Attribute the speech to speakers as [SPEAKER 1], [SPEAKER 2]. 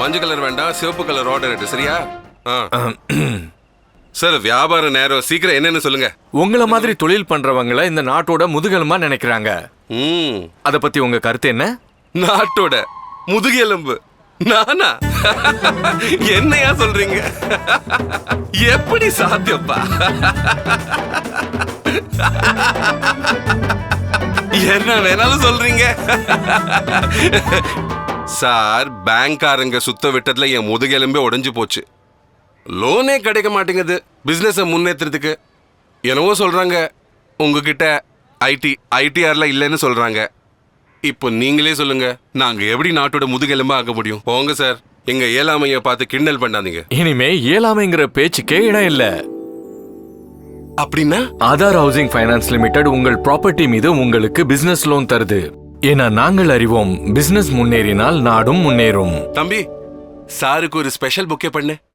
[SPEAKER 1] மஞ்சள் கலர் வேண்டாம் சிவப்பு கலர் ஆர்டர் சரியா? ஆ. சார் வியாபார நேரம். சீக்கிரம் என்னன்னு சொல்லுங்க.
[SPEAKER 2] உங்கள மாதிரி தொழில் பண்றவங்கள இந்த நாட்டோட முதுகெலும்பா நினைக்கிறாங்க.
[SPEAKER 1] ம்.
[SPEAKER 2] அத பத்தி உங்க கருத்து என்ன?
[SPEAKER 1] நாட்டோட முதுகெலும்பு. நானா? என்னையா சொல்றீங்க? எப்படி சாத்தியப்பா? என்ன வேணாலும் சொல்றீங்க? சார் பேங்க்காரங்க சுத்த விட்டதுல என் முதுகெலும்பே உடைஞ்சு போச்சு. லோனே கிடைக்க மாட்டேங்குது. பிசினஸை முன்னேற்றுறதுக்கு என்னவோ சொல்றாங்க. உங்ககிட்ட ஐடி ஐடிஆர்ல இல்லைன்னு சொல்றாங்க. இப்போ நீங்களே சொல்லுங்க. நாங்க எப்படி நாட்டோட முதுகெலும்பா ஆக முடியும்? போங்க சார். எங்க ஏழாமைய பார்த்து கிண்டல் பண்ணாதீங்க.
[SPEAKER 2] இனிமே இயலாமைங்கிற பேச்சுக்கே இடம் இல்ல.
[SPEAKER 1] அப்படின்னா?
[SPEAKER 2] ஆதார் ஹவுசிங் ஃபைனான்ஸ் லிமிடெட் உங்கள் ப்ராப்பர்ட்டி மீது உங்களுக்கு பிசினஸ் லோன் தருது. ஏன்னா நாங்கள் அறிவோம். பிசினஸ் முன்னேறினால் நாடும் முன்னேறும்.
[SPEAKER 1] தம்பி சாருக்கு ஒரு ஸ்பெஷல் புக்கே பண்ணு.